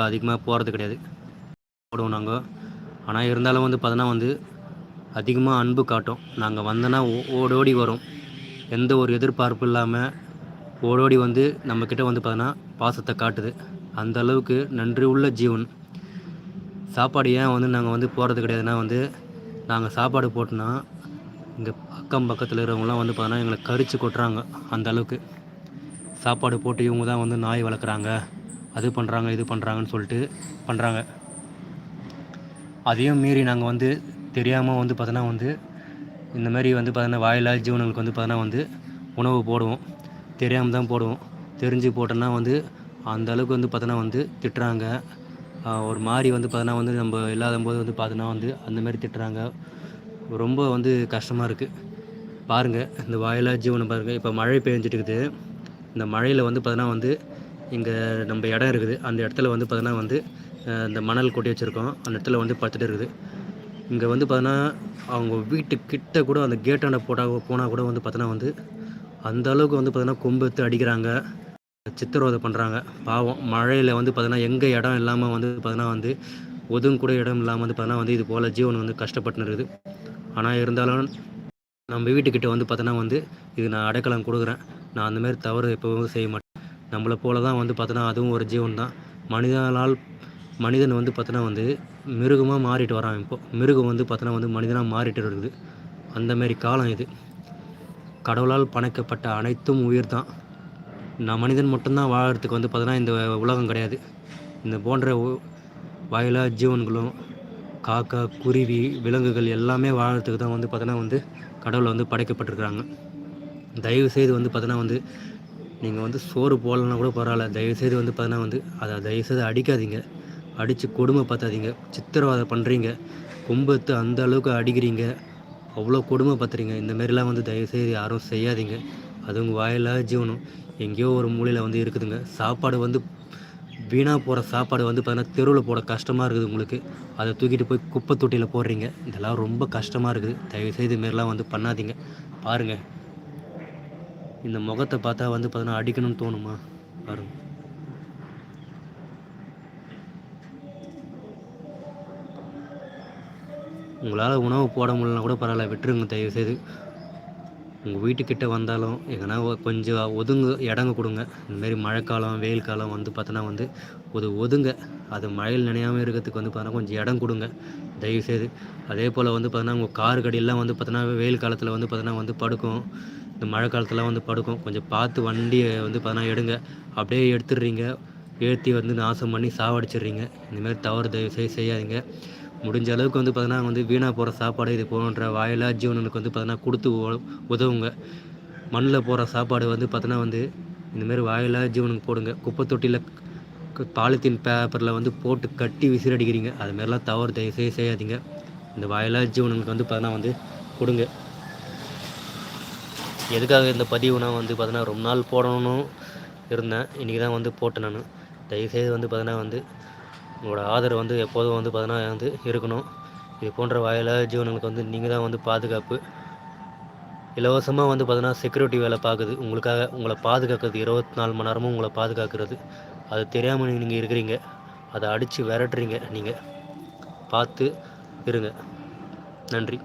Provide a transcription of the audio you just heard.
அதிகமாக போகிறது கிடையாது. போடுவோம் நாங்கள் ஆனால் இருந்தாலும் வந்து பார்த்தோன்னா வந்து அதிகமாக அன்பு காட்டும். நாங்கள் வந்தோன்னா ஓ- ஓடோடி வரும். எந்த ஒரு எதிர்பார்ப்பு இல்லாமல் ஓடோடி வந்து நம்மக்கிட்ட வந்து பார்த்தோன்னா பாசத்தை காட்டுது. அந்த அளவுக்கு நன்றி உள்ள ஜீவன். சாப்பாடு ஏன் வந்து நாங்கள் வந்து போகிறது கிடையாதுன்னா வந்து நாங்கள் சாப்பாடு போட்டோன்னா இங்கே அக்கம் பக்கத்தில் இருக்கிறவங்களாம் வந்து பார்த்தோன்னா எங்களை கரிச்சு கொட்டுறாங்க. அந்த அளவுக்கு. சாப்பாடு போட்டு இவங்க தான் வந்து நாய் வளர்க்குறாங்க. அது பண்ணுறாங்க இது பண்ணுறாங்கன்னு சொல்லிட்டு பண்ணுறாங்க அதையும் மீறி நாங்கள் வந்து தெரியாமல் வந்து பார்த்தோன்னா வந்து இந்த மாதிரி வந்து பார்த்தோன்னா வாயிலா ஜீவனங்களுக்கு வந்து பார்த்தோன்னா வந்து உணவு போடுவோம். தெரியாமல் தான் போடுவோம். தெரிஞ்சு போட்டோன்னா வந்து அந்த அளவுக்கு வந்து பார்த்தோன்னா வந்து திட்டுறாங்க. ஒரு மாதிரி வந்து பார்த்தோன்னா வந்து நம்ம இல்லாத போது வந்து பார்த்தோன்னா வந்து அந்த மாதிரி திட்டுறாங்க. ரொம்ப வந்து கஷ்டமாக இருக்குது பாருங்கள் இந்த வாயிலா ஜீவனம் பாருங்கள் இப்போ மழை பெஞ்சிட்டு இருக்குது. இந்த மழையில் வந்து பார்த்தோன்னா வந்து இங்கே நம்ம இடம் இருக்குது. அந்த இடத்துல வந்து பார்த்தோன்னா வந்து இந்த மணல் கொட்டி வச்சுருக்கோம். அந்த இடத்துல வந்து படுத்துட்டு இருக்குது. இங்கே வந்து பார்த்தோன்னா அவங்க வீட்டுக்கிட்ட கூட அந்த கேட்டாண்ட போட்டால் போனால் கூட வந்து பார்த்தோன்னா வந்து அந்த அளவுக்கு வந்து பார்த்தோன்னா கொம்பு எடுத்து அடிக்கிறாங்க. சித்திரவதை பண்ணுறாங்க பாவம். மழையில் வந்து பார்த்தோன்னா எங்கே இடம் இல்லாமல் வந்து பார்த்தோன்னா வந்து ஒதுங்க கூட இடம் இல்லாமல் வந்து பார்த்தோன்னா வந்து இது போல் ஜீவன் வந்து கஷ்டப்பட்டு இருக்குது. ஆனால் இருந்தாலும் நம்ம வீட்டுக்கிட்ட வந்து பார்த்தோன்னா வந்து இது நான் அடைக்கலம் கொடுக்குறேன். நான் அந்தமாரி தவறு எப்போவும் செய்ய மாட்டேன். நம்மளை போல தான் வந்து பார்த்தோன்னா அதுவும் ஒரு ஜீவன் தான். மனிதனால் மனிதன் வந்து பார்த்தோன்னா வந்து மிருகமாக மாறிட்டு வரான் இப்போ. மிருகம் வந்து பார்த்தோன்னா வந்து மனிதனாக மாறிட்டு இருக்குது அந்தமாரி காலம் இது. கடவுளால் படைக்கப்பட்ட அனைத்தும் உயிர் தான். நான் மனிதன் மட்டும்தான் வாழறதுக்கு வந்து பார்த்தோன்னா இந்த உலகம் கிடையாது. இந்த போன்ற உ- வாயிலா ஜீவன்களும் காக்கா குருவி விலங்குகள் எல்லாமே வாழறதுக்கு தான் வந்து பார்த்தோன்னா வந்து கடவுளை வந்து படைக்கப்பட்டிருக்கிறாங்க. தயவு செய்து வந்து பார்த்தோன்னா வந்து நீங்கள் வந்து சோறு போடலன்னா கூட பரவாயில்ல. தயவுசெய்து வந்து பார்த்தீங்கன்னா வந்து அதை தயவு செய்து அடிக்காதீங்க. அடித்து கொடுமை பார்த்தாதீங்க சித்திரவதை பண்ணுறீங்க கும்பத்து அந்த அளவுக்கு அடிக்கிறீங்க. அவ்வளோ கொடுமை பார்த்துறீங்க இந்த மாதிரிலாம் வந்து தயவு செய்து யாரும் செய்யாதீங்க. அது உங்கள் வாயிலா ஜீவனம். எங்கேயோ ஒரு மூலையில் வந்து இருக்குதுங்க. சாப்பாடு வந்து வீணாக போகிற சாப்பாடு வந்து பார்த்தீங்கன்னா தெருவில் போட கஷ்டமாக இருக்குது உங்களுக்கு. அதை தூக்கிட்டு போய் குப்பை தொட்டியில் போடுறீங்க. இதெல்லாம் ரொம்ப கஷ்டமாக இருக்குது. தயவுசெய்து இதுமாரிலாம் வந்து பண்ணாதீங்க. பாருங்கள் இந்த முகத்தை பார்த்தா வந்து பார்த்தீங்கன்னா அடிக்கணும்னு தோணுமா? பாருங்க. உங்களால் உணவு போட முடியலனா கூட பரவாயில்ல விட்டுருங்க தயவு செய்து உங்கள் வீட்டுக்கிட்ட வந்தாலும் எங்கன்னா கொஞ்சம் ஒதுங்க இடங்க கொடுங்க. இந்தமாரி மழைக்காலம் வெயில் காலம் வந்து பார்த்தோன்னா வந்து ஒரு ஒதுங்க. அது மழையில் நினையாமல் இருக்கிறதுக்கு வந்து பார்த்தோன்னா கொஞ்சம் இடம் கொடுங்க. தயவு செய்து அதே போல் வந்து பார்த்தோன்னா உங்கள் கார் கடியெல்லாம் வந்து பார்த்தோன்னா வெயில் காலத்தில் வந்து பார்த்தோன்னா வந்து படுக்கும். இந்த மழை காலத்துலாம் வந்து படுக்கும். கொஞ்சம் பார்த்து வண்டியை வந்து பார்த்தோன்னா எடுங்க. அப்படியே எடுத்துடுறீங்க. ஏற்றி வந்து நாசம் பண்ணி சாவடிச்சிடுறீங்க. இந்தமாரி தவறு தயவு செய்ய செய்யாதீங்க. முடிஞ்ச அளவுக்கு வந்து பார்த்தீங்கன்னா வந்து வீணாக போகிற சாப்பாடு இது போன்ற வாயிலா ஜீவனுக்கு வந்து பார்த்தீங்கன்னா கொடுத்து உ- உதவுங்க. மண்ணில் போகிற சாப்பாடு வந்து பார்த்தீங்கன்னா வந்து இந்தமாரி வாயிலா ஜீவனுக்கு போடுங்க. குப்பை தொட்டியில் பாலித்தீன் பேப்பரில் வந்து போட்டு கட்டி விசிறடிக்கிறீங்க. அதுமாதிரிலாம் தவறு தயவு செய்ய செய்யாதீங்க. இந்த வாயிலா ஜீவனுக்கு வந்து பார்த்தீங்கன்னா வந்து கொடுங்க. எதுக்காக இந்த பதிவுனா வந்து பார்த்தீங்கன்னா ரொம்ப நாள் போடணும்னு இருந்தேன். இன்றைக்கி தான் வந்து போட்டேன் நான். தயவுசெய்து வந்து பார்த்தீங்கன்னா வந்து உங்களோட ஆதரவு வந்து எப்போதும் வந்து பார்த்தீங்கன்னா வந்து இருக்கணும். இது போன்ற வாயிலாக ஜீவனங்களுக்கு வந்து நீங்கள் தான் வந்து பாதுகாப்பு. இலவசமாக வந்து பார்த்தீங்கன்னா செக்யூரிட்டி வேலை பார்க்குது. உங்களுக்காக உங்களை பாதுகாக்கிறது. இருபத்தி நாலு மணி நேரமும் உங்களை பாதுகாக்கிறது. அது தெரியாமல் நீங்கள் இருக்கிறீங்க. அதை அடித்து விரட்டுறீங்க. நீங்கள் பார்த்து இருங்க. நன்றி.